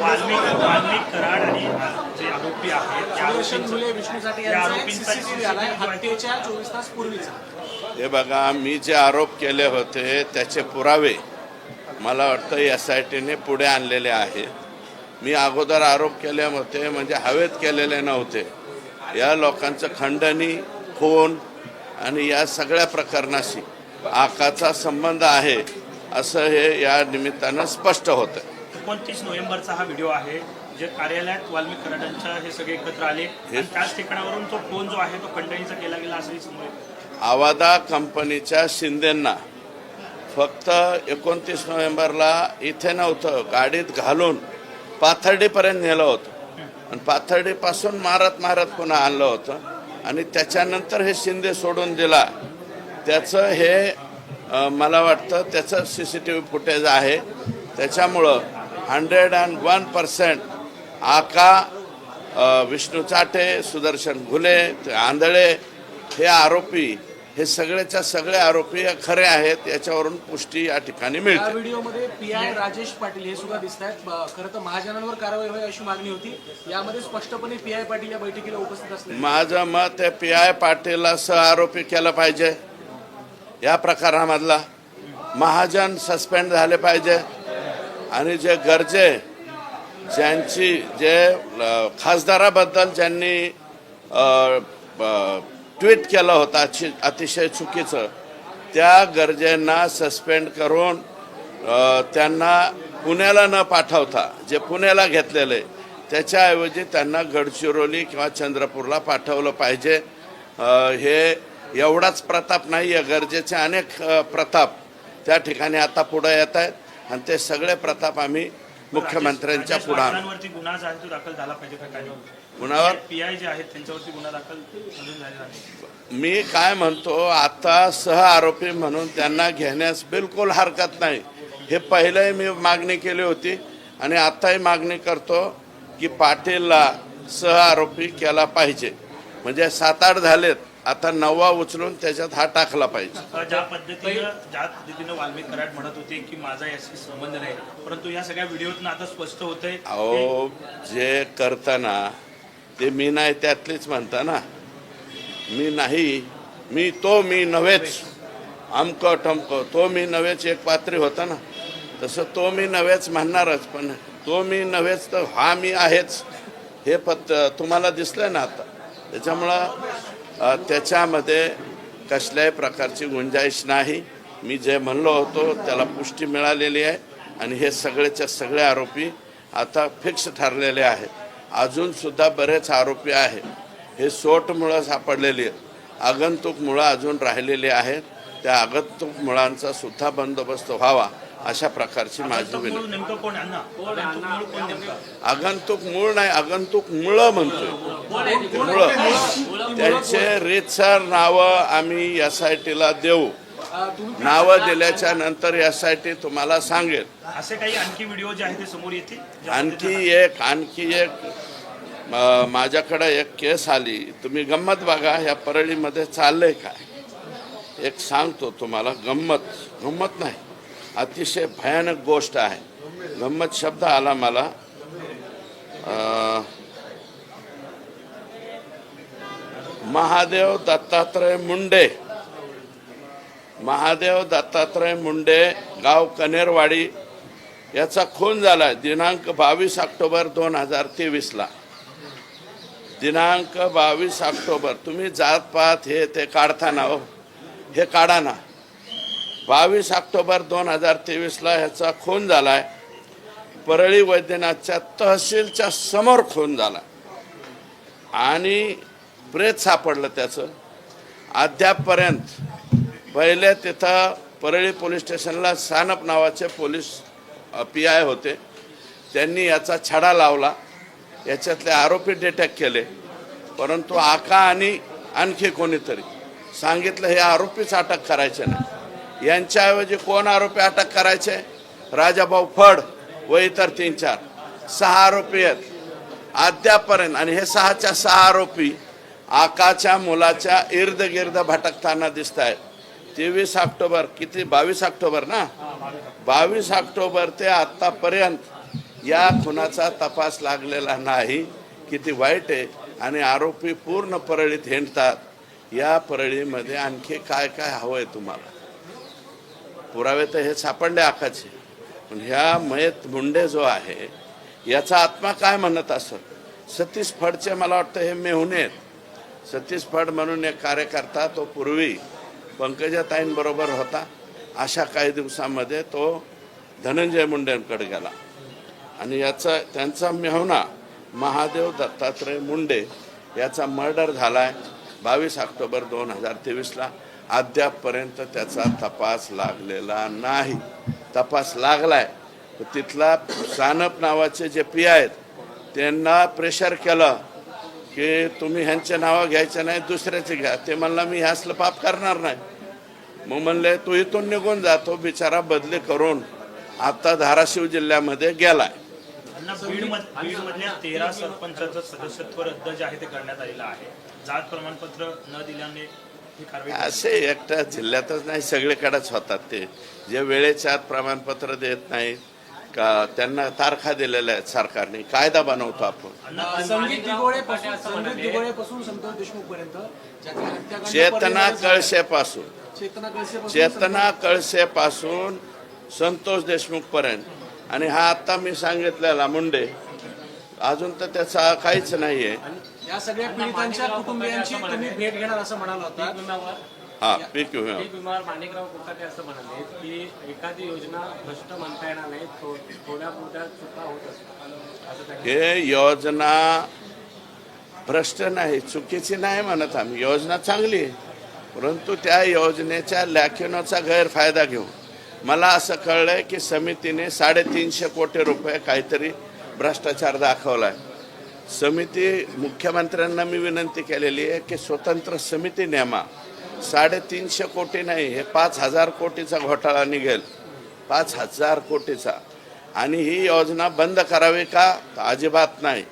वाल्मिक वाल्मिक कराड आणि जे आरोपी आहेत त्या सुदर्शन आरोपींचं- मुले विष्णू साठे त्या यांचा एक आरोपींचा सीसीटीव्ही आलाय हत्येच्या चोवीस तास पूर्वीचा. हे बघा मी जे आरोप केले होते त्याचे पुरावे मला वाटतं एस आय टीने पुढे आणलेले आहे मी अगोदर आरोप केले होते म्हणजे हवेत केलेले नव्हते. या लोकांचं खंडणी खून आणि या सगळ्या प्रकरणाशी आकाचा संबंध आहे असं हे या निमित्तानं स्पष्ट होतं. एकोणतीस नोव्हेंबरचा हा व्हिडिओ आहे जे कार्यालयात वाल्मिक कराडांच्या हे सगळे एकत्र आले. आणि त्याच ठिकाणावरून तो फोन जो आहे तो खंडणीचा केला गेला असंही समोर येतं. आवादा कंपनीच्या शिंदेंना. फक्त एकोणतीस नोव्हेंबरला इथे नव्हतं गाडीत घालून पाथर्डीपर्यंत नेलं होतं. आणि पाथर्डीपासून मारत मारत पुन्हा आणलं होतं. आणि त्याच्यानंतर हे शिंदे सोडून दिला. त्याचं हे अ, मला वाटतं त्याचं C C T V footage आहे. त्याच्यामुळं हंड्रेड अँड वन पर्सेंट. आका विष्णू चाटे सुदर्शन घुले आंधळे हे आरोपी हे सगळेच्या सगळे आरोपी हे खरे आहेत याच्यावरून पुष्टी या ठिकाणी या मिळते व्हिडिओमध्ये पी आय राजेश पाटील हे सुद्धा दिसत आहेत. खरं तर महाजनांवर कारवाई व्हावी अशी मागणी होती. यामध्ये स्पष्टपणे पी आय पाटील या बैठकीला उपस्थित असले. माझं मत आहे पी आय पाटीलला सह आरोपी केलं पाहिजे. या प्रकारामधला. महाजन सस्पेंड झाले पाहिजे. आणि जे गरजे ज्यांची जे खासदाराबद्दल ज्यांनी ट्विट केलं होतं अतिशय चुकीचं त्या गरजेंना सस्पेंड करून त्यांना पुण्याला न पाठवता जे पुण्याला घेतलेले त्याच्याऐवजी त्यांना गडचिरोली किंवा चंद्रपूरला पाठवलं पाहिजे. हे एवढाच प्रताप नाही आहे गरजेचे अनेक प्रताप त्या ठिकाणी आता पुढे येत आहेत. आणि ते सगळे प्रताप आम्ही मुख्यमंत्र्यांच्या पुढे गुन्हा दाखल झाला पाहिजे पी आय जे आहेत त्यांच्यावरती गुन्हा दाखल मी काय म्हणतो आता सह आरोपी म्हणून त्यांना घेण्यास बिलकुल हरकत नाही. हे पहिलंही मी मागणी केली होती आणि आताही मागणी करतो की पाटीलला सह आरोपी केला पाहिजे. म्हणजे सात आठ झालेत. आता नववा उचलून त्याच्यात हा टाकला पाहिजे. ज्या पद्धतीनं ज्या पद्धतीनं वाल्मिक कराड म्हणत होते की माझा याशी संबंध नाही परंतु या सगळ्या व्हिडिओतनं आता स्पष्ट होतंय अहो जे करताना ते मी नाही त्यातलीच म्हणता ना. मी नाही मी तो मी नव्हेच. अमक टमक तो मी नव्हेच एक पात्री होता ना. तसं तो मी नव्हेच म्हणणारच पण तो मी नव्हेच तर हा मी आहेच. हे पत तुम्हाला दिसलं ना आता. त्याच्यामुळं त्याच्यामध्ये कसल्याही प्रकारची गुंजाईश नाही. मी जे म्हणलो होतो त्याला पुष्टी मिळालेली आहे आणि हे सगळेच्या सगळे आरोपी आता फिक्स ठरलेले आहेत. अजूनसुद्धा बरेच आरोपी आहेत. हे सोटमुळं सापडलेली आहेत. आगंतुक मुळं अजून राहिलेली आहेत. त्या आगंतुक मुळांचा सुद्धा बंदोबस्त व्हावा. अशा प्रकारची माझी आगंतुक विनंती. मूळ नेमकं कोण अण्णा. आगंतुक मूळ नाही आगंतुक मुळं म्हणतोय. मुळं. त्यांचे रीतसर नावं आम्ही एस आय टीला देऊ नावं दिल्याच्या नंतर एस आय टी तुम्हाला सांगेल. असे काही आणखी व्हिडिओ जे आहेत ते समोर येतील? आणखी एक आणखी एक माझ्याकडे एक केस आली. तुम्ही गंमत बघा ह्या परळीमध्ये चाललंय काय? एक सांगतो तुम्हाला गंमत. गंमत नाही. अतिशय भयानक गोष्ट आहे. गंमत शब्द आला मला. महादेव दत्तात्रय मुंडे. महादेव दत्तात्रय मुंडे गाव कनेरवाडी याचा खून झाला दिनांक बावीस ऑक्टोबर दोन हजार तेवीसला. दिनांक बावीस ऑक्टोबर. तुम्ही जात जातपात हे ते काढताना हो. हे काढा ना. बावीस ऑक्टोबर दोन हजार तेवीसला ह्याचा खून झाला आहे परळी वैद्यनाथच्या तहसीलच्या समोर खून झाला आणि प्रेत सापडलं त्याचं. अद्यापपर्यंत पहिले तिथं परळी पोलीस स्टेशनला सानप नावाचे पोलीस पी आय होते. त्यांनी याचा छडा लावला. याच्यातले आरोपी डिटेक्ट केले. परंतु आका आणि आणखी कोणीतरी सांगितलं हे आरोपीच अटक करायचे नाही. यांच्याऐवजी कोण आरोपी अटक करायचे? राजाभाऊ फड व इतर तीन चार. सहा आरोपी आहेत. अद्यापर्यंत आणि हे सहाच्या सहा आरोपी आकाच्या मुलाच्या इर्द गिर्द भटकताना दिसत आहेत तेवीस ऑक्टोबर किती? बावीस ऑक्टोबर ना? बावीस ऑक्टोबर ते आत्तापर्यंत या खुनाचा तपास लागलेला नाही. किती वाईट आहे. आणि आरोपी पूर्ण परळीत हिंडतात. या परळीमध्ये आणखी काय काय हवं आहे तुम्हाला? पुरावे तर हे सापडले आखाचे. पण ह्या मयत मुंडे जो आहे याचा आत्मा काय म्हणत असत? सतीश फडचे मला वाटतं हे मेहुणे आहेत. सतीश फड म्हणून एक कार्यकर्ता तो पूर्वी पंकजाताईंबरोबर होता. अशा काही दिवसामध्ये तो धनंजय मुंडेंकडे गेला. आणि याचा त्यांचा मेहुणा महादेव दत्तात्रय मुंडे याचा मर्डर झाला आहे बावीस ऑक्टोबर दोन हजार तेवीसला. अद्यापपर्यंत त्याचा तपास लागलेला नाही. तपास लागलाय. तिथला सानप नावाचे जे पी आहेत त्यांना प्रेशर केलं की तुम्ही ह्यांचे नावं घ्यायचे नाही दुसऱ्याचे घ्या. ते म्हणला मी ह्यासलं पाप करणार नाही. मग म्हणले तू इथून निघून जातो बिचारा बदली करून आता धाराशिव जिल्ह्यामध्ये गेलाय. तेरा सरपंचाचं सदस्यत्व रद्द जे आहे ते करण्यात आलेलं आहे. जात प्रमाणपत्र न दिल्याने असे एकट्या जिल्ह्यातच नाही सगळीकडेच होतात ते. जे वेळेच्या आत प्रमाणपत्र देत नाहीत का त्यांना तारखा दिलेल्या आहेत सरकारने कायदा बनवतो आपण. चेतना कळशेपासून. चेतना कळसेपासून संतोष देशमुख पर्यंत आणि हा आता मी सांगितलेला मुंडे अजून तर त्याचा काहीच नाहीये. या सगळ्या पीडितांच्या कुटुंबियांची तुम्ही भेट घेणार असं म्हणाला होता. हा पीक विमा. पीक माणिकराव कोकाटे असं म्हणाले की एखादी योजना भ्रष्ट म्हणता येणार नाही थोड्या पुरत्या चुका होत असतात. हे योजना भ्रष्ट नाही चुकीची नाही म्हणत आम्ही. योजना चांगली आहे परंतु त्या योजनेच्या लॅखिनोचा गैरफायदा घेऊन. मला असं कळलंय की समितीने साडेतीनशे कोटी रुपये काहीतरी भ्रष्टाचार दाखवलाय. समिती मुख्यमंत्र्यांना मी विनंती केलेली आहे की स्वतंत्र समिती नेमा. साडेतीनशे कोटी नाही हे पाच हजार कोटीचा घोटाळा निघेल. पाच हजार कोटीचा. आणि ही योजना बंद करावी का? अजिबात नाही.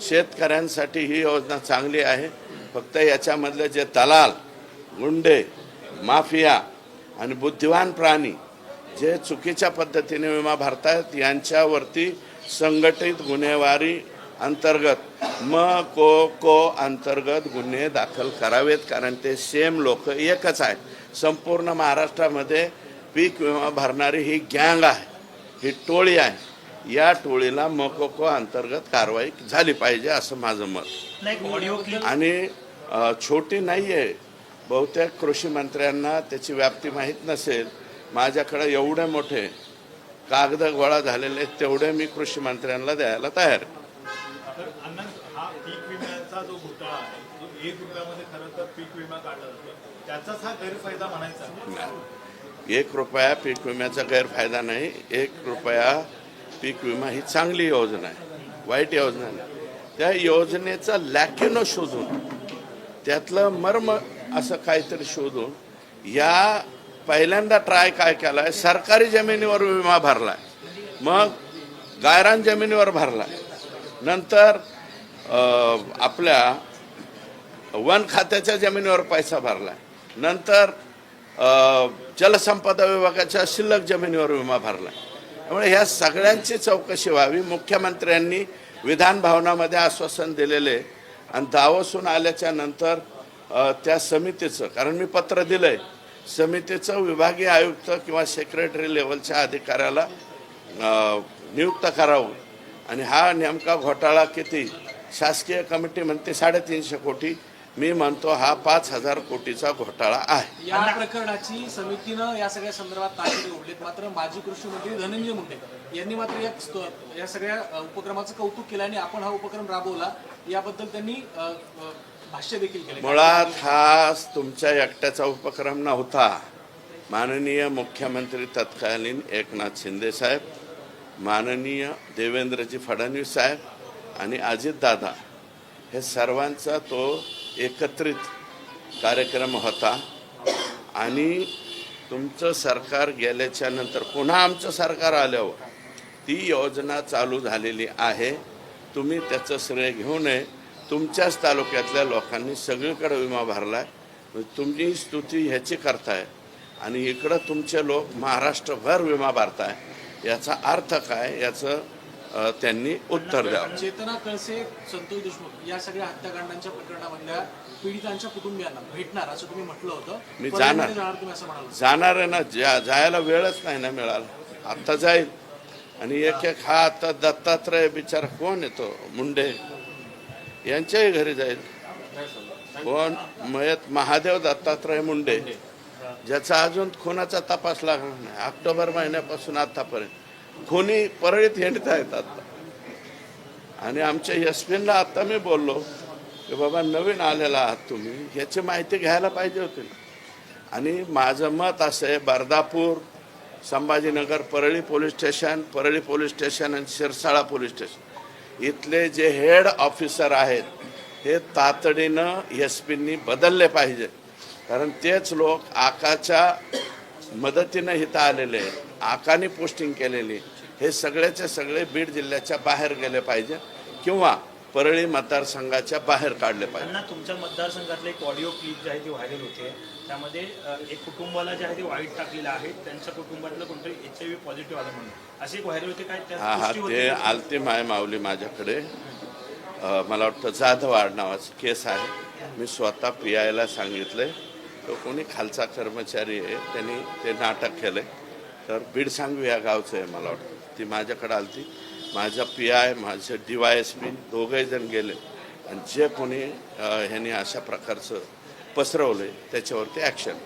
शेतकऱ्यांसाठी ही योजना चांगली आहे. फक्त याच्यामधले जे दलाल गुंडे माफिया आणि बुद्धिवान प्राणी जे चुकीच्या पद्धतीने विमा भरतायत यांच्यावरती संघटित गुन्हेगारी अंतर्गत. म को को अंतर्गत गुन्हे दाखल करावेत कारण ते सेम लोक एकच आहेत. संपूर्ण महाराष्ट्रामध्ये पीक विमा भरणारी ही गँग आहे. ही टोळी आहे. या टोळीला मकोको अंतर्गत कारवाई झाली पाहिजे असं माझं मत. आणि छोटी नाही आहे बहुतेक कृषी मंत्र्यांना त्याची व्याप्ती माहीत नसेल. माझ्याकडे एवढे मोठे कागद गोळा झालेले आहेत, तेवढे मी कृषी मंत्र्यांना द्यायला तयार एक रुपया पीक विम्याचा गैरफायदा नाही एक रुपया पीक विमा ही चांगली योजना आहे वाईट योजना नाही. त्या योजनेचा लॅक्युनो शोधून त्यातलं मर्म असं काहीतरी शोधून या पहिल्यांदा ट्राय काय केला आहे सरकारी जमिनीवर विमा भरलाय. मग गायरान जमिनीवर भरलाय. नंतर आपल्या वन खात्याच्या जमिनीवर पैसा भरलाय. नंतर जलसंपदा विभागाच्या शिल्लक जमिनीवर विमा भरलाय. त्यामुळे ह्या सगळ्यांची चौकशी व्हावी. मुख्यमंत्र्यांनी विधान भवनामध्ये आश्वासन दिलेले आणि दावसून आल्याच्यानंतर त्या समितीचं कारण मी पत्र दिलंय समितीचं विभागीय आयुक्त किंवा सेक्रेटरी लेवलच्या अधिकाऱ्याला नियुक्त करावं. आणि हा नेमका घोटाळा किती? शासकीय कमिटी म्हणते साडेतीनशे कोटी. मी म्हणतो हा पाच हजार कोटीचा घोटाळा आहे. या प्रकरणाची समितीनं या सगळ्या संदर्भात ताकीद ओढलीत. मात्र माजी कृषी मंत्री धनंजय मुंडे यांनी मात्र या या सगळ्या उपक्रमाचं कौतुक केलं आणि आपण हा उपक्रम राबवला. याबद्दल त्यांनी भाष्य देखील मुळात हा तुमच्या एकट्याचा उपक्रम नव्हता. माननीय मुख्यमंत्री तत्कालीन एकनाथ शिंदे साहेब माननीय देवेंद्रजी फडणवीस साहेब आणि अजितदादा हे सर्वांचा तो एकत्रित कार्यक्रम होता. आणि तुमचं सरकार गेल्याच्यानंतर पुन्हा आमचं सरकार आल्यावर ती योजना चालू झालेली आहे. तुम्ही त्याचं श्रेय घेऊ नये. तुमच्याच तालुक्यातल्या लोकांनी सगळीकडे विमा भरलाय. तुम्ही स्तुती ह्याची करताय. आणि इकडं तुमचे लोक महाराष्ट्रभर विमा भरताय. याचा अर्थ काय? याचं त्यांनी उत्तर द्यावं. चेतना कळसे संतोष देशमुख या सगळ्या हत्याकांडांच्या प्रकरणामधल्या पीडितांच्या कुटुंबियांना भेटणार असं तुम्ही म्हटलं होतं. मी जाणार. जाणार आहे ना. जा जायला वेळच नाही ना मिळाला. आत्ता जाईल. आणि एक एक हा आता दत्तात्रय बिचारा कोण येतो मुंडे. यांच्याही घरी जाईल. कोण मयत महादेव दत्तात्रय मुंडे ज्याचा अजून खुनाचा तपास लागला नाही. ऑक्टोबर महिन्यापासून आतापर्यंत. खुनी परळीत हिंडता येतात आणि आमच्या यशवीनला आत्ता मी बोललो की बाबा नवीन आलेला आहात तुम्ही. याची माहिती घ्यायला पाहिजे होती. आणि माझं मत असं आहे Bardapur Sambhajinagar Parli police station Parli police station आणि शिरसाळा पोलीस स्टेशन. इथले जे हेड ऑफिसर आहेत हे तातडीनं एस पींनी बदलले पाहिजे. कारण तेच लोक आकाच्या मदतीनं इथं आलेले आहेत. आकाने पोस्टिंग केलेली. हे सगळ्याचे सगळे बीड जिल्ह्याच्या बाहेर गेले पाहिजे. किंवा परळी मतदारसंघाच्या बाहेर काढले पाहिजे. तुमच्या मतदारसंघातले एक ऑडिओ क्लिप जे आहे ती व्हायरल होते. त्यामध्ये एक कुटुंबाला जे आहे ते वाईट टाकलेलं आहे. त्यांच्या कुटुंबातलं कोणतरी एच आय व्ही पॉझिटिव्ह आलं म्हणून. अशी एक व्हायरल होते काय? हा हा ते? आलती माय माऊली माझ्याकडे. मला वाटतं जाधव नावाचं केस आहे. मी स्वतः पी आयला सांगितलंय तो कोणी खालचा कर्मचारी आहे त्यांनी ते नाटक केलंय. तर बीड सांगवी या गावचं आहे मला वाटतं. ती माझ्याकडे आलती. माझा पी आय माझं डी वाय एस पी दोघंही जण गेले. आणि जे कोणी ह्यांनी अशा प्रकारचं पसरवलं त्याच्यावरती ॲक्शन